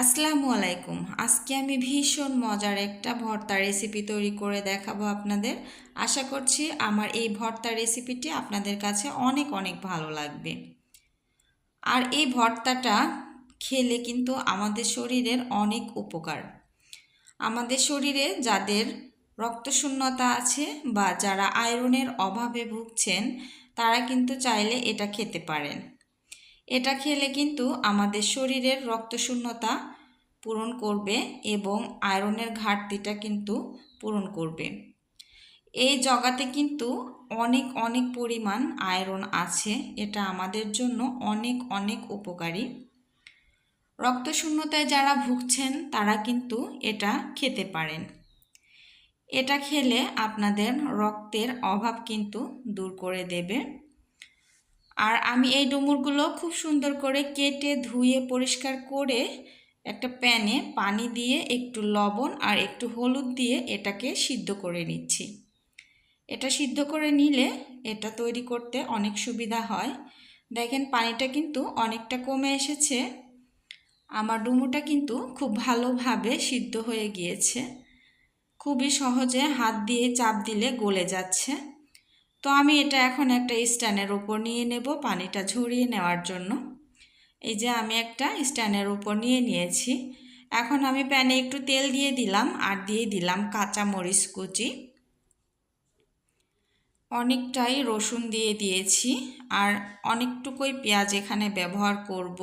আসসালামু আলাইকুম। আজকে আমি ভীষণ মজার একটা ভর্তা রেসিপি তৈরি করে দেখাবো আপনাদের। আশা করছি আমার এই ভর্তা রেসিপিটি আপনাদের কাছে অনেক অনেক ভালো লাগবে। আর এই ভর্তাটা খেলে কিন্তু আমাদের শরীরের অনেক উপকার। আমাদের শরীরে যাদের রক্তশূন্যতা আছে বা যারা আয়রনের অভাবে ভুগছেন, তারা কিন্তু চাইলে এটা খেতে পারেন। এটা খেলে কিন্তু আমাদের শরীরের রক্তশূন্যতা পূরণ করবে এবং আয়রনের ঘাটতিটা কিন্তু পূরণ করবে। এই জগাতে কিন্তু অনেক অনেক পরিমাণ আয়রন আছে। এটা আমাদের জন্য অনেক অনেক উপকারী। রক্তশূন্যতায় যারা ভুগছেন, তারা কিন্তু এটা খেতে পারেন। এটা খেলে আপনাদের রক্তের অভাব কিন্তু দূর করে দেবে। আর আমি এই ডুমুরগুলো খুব সুন্দর করে কেটে ধুয়ে পরিষ্কার করে একটা প্যানে পানি দিয়ে একটু লবণ আর একটু হলুদ দিয়ে এটাকে সিদ্ধ করে নিচ্ছি। এটা সিদ্ধ করে নিলে এটা তৈরি করতে অনেক সুবিধা হয়। দেখেন পানিটা কিন্তু অনেকটা কমে এসেছে। আমার ডুমুটা কিন্তু খুব ভালোভাবে সিদ্ধ হয়ে গিয়েছে। খুবই সহজে হাত দিয়ে চাপ দিলে গলে যাচ্ছে। তো আমি এটা এখন একটা স্ট্যান্ডের উপর নিয়ে নেব পানিটা ঝরিয়ে নেওয়ার জন্য। এই যে আমি একটা স্ট্যান্ডের উপর নিয়ে নিয়েছি। এখন আমি প্যানে একটু তেল দিয়ে দিলাম আর দিয়ে দিলাম কাঁচা মরিচ কুচি। অনেকটাই রসুন দিয়ে দিয়েছি আর অনেকটুকুই পেঁয়াজ এখানে ব্যবহার করব।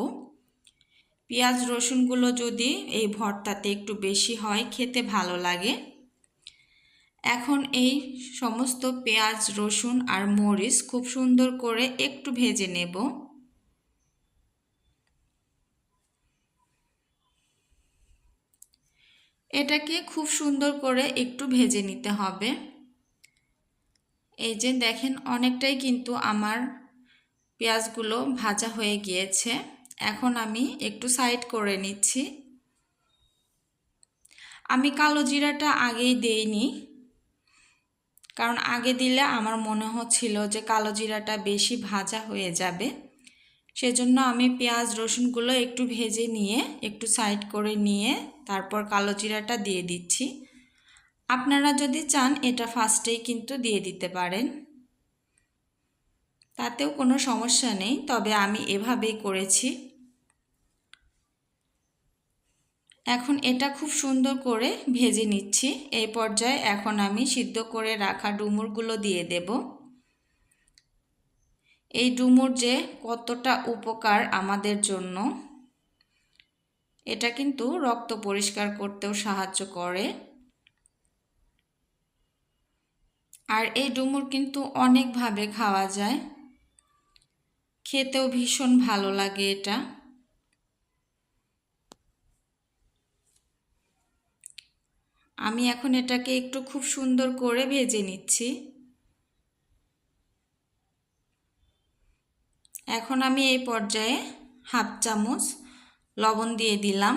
পেঁয়াজ রসুনগুলো যদি এই ভর্তাতে একটু বেশি হয়, খেতে ভালো লাগে। এখন এই সমস্ত পেঁয়াজ, রসুন আর মরিচ খুব সুন্দর করে একটু ভেজে নেব। এটাকে খুব সুন্দর করে একটু ভেজে নিতে হবে। এই যে দেখেন, অনেকটাই কিন্তু আমার পেঁয়াজগুলো ভাজা হয়ে গিয়েছে। এখন আমি একটু সাইড করে নিচ্ছি। আমি কালো জিরাটা আগেই দেইনি। কারণ আগে দিলে আমার মনে হচ্ছিল যে কালো জিরাটা বেশি ভাজা হয়ে যাবে। সেজন্য আমি পেঁয়াজ, রসুনগুলো একটু ভেজে নিয়ে, একটু সাইড করে নিয়ে তারপর কালো জিরাটা দিয়ে দিচ্ছি। আপনারা যদি চান, এটা ফার্স্টেই কিন্তু দিয়ে দিতে পারেন। তাতেও কোনো সমস্যা নেই, তবে আমি এভাবেই করেছি। এখন এটা খুব সুন্দর করে ভেজে নিচ্ছি। এই পর্যায়ে এখন আমি সিদ্ধ করে রাখা ডুমুরগুলো দিয়ে দেব। এই ডুমুর যে কতটা উপকার আমাদের জন্য, এটা কিন্তু রক্ত পরিষ্কার করতেও সাহায্য করে। আর এই ডুমুর কিন্তু অনেকভাবে খাওয়া যায়। খেতেও ভীষণ ভালো লাগে এটা। আমি এখন এটাকে একটু খুব সুন্দর করে ভেজে নিচ্ছি। এখন আমি এই পর্যায়ে হাফ চামচ লবণ দিয়ে দিলাম।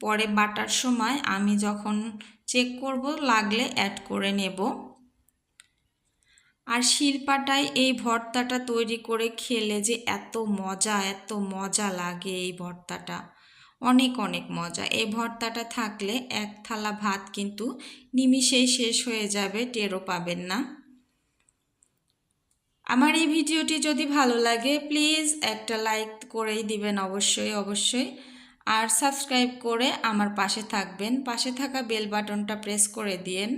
পরে বাটার সময় আমি যখন চেক করব, লাগলে অ্যাড করে নেব। আর শিলপাটায় এই ভর্তাটা তৈরি করে খেলে যে এত মজা এত মজা লাগে এই ভর্তাটা। অনেক অনেক মজা। এই ভর্তাটা থাকলে এক থালা ভাত কিন্তু নিমিষেই শেষ হয়ে যাবে, টেরও পাবেন না। আমার এই ভিডিওটি যদি ভালো লাগে, প্লিজ একটা লাইক করেই দিবেন অবশ্যই অবশ্যই। আর সাবস্ক্রাইব করে আমার পাশে থাকবেন, পাশে থাকা বেল বাটনটা প্রেস করে দিন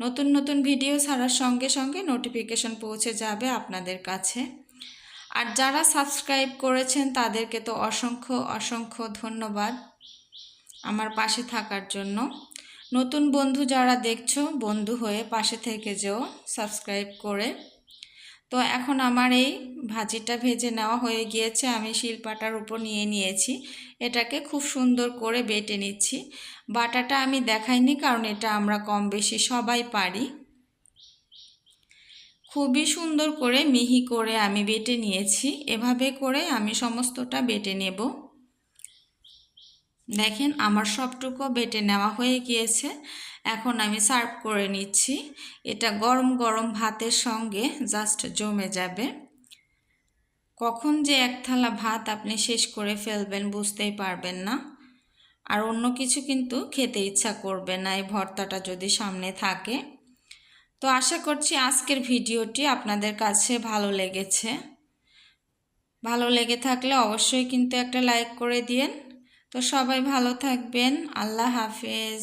নতুন নতুন ভিডিও ছাড়ার সঙ্গে সঙ্গে নোটিফিকেশন পৌঁছে যাবে আপনাদের কাছে। আর যারা সাবস্ক্রাইব করেছেন তাদেরকে তো অসংখ্য অসংখ্য ধন্যবাদ আমার পাশে থাকার জন্য। নতুন বন্ধু যারা দেখছ, বন্ধু হয়ে পাশে থেকে যেও, সাবস্ক্রাইব করে। তো এখন আমার এই ভাজিটা ভেজে নেওয়া হয়ে গিয়েছে, আমি শিলপাটার উপর নিয়ে নিয়েছি। এটাকে খুব সুন্দর করে বেটে নিচ্ছি। বাটাটা আমি দেখাইনি, কারণ এটা আমরা কম বেশি সবাই পারি। খুবই সুন্দর করে মিহি করে আমি বেটে নিয়েছি। এভাবে করে আমি সমস্তটা বেটে নেব। দেখেন, আমার সবটুকু বেটে নেওয়া হয়ে গিয়েছে। এখন আমি সার্ভ করে নিচ্ছি। এটা গরম গরম ভাতের সঙ্গে জাস্ট জমে যাবে। কখন যে এক থালা ভাত আপনি শেষ করে ফেলবেন বুঝতেই পারবেন না। আর অন্য কিছু কিন্তু খেতে ইচ্ছা করবে না, এই ভর্তাটা যদি সামনে থাকে। তো আশা করছি আজকের ভিডিওটি আপনাদের কাছে ভালো লেগেছে। ভালো লেগে থাকলে অবশ্যই কিন্তু একটা লাইক করে দিন তো সবাই ভালো থাকবেন। আল্লাহ হাফেজ।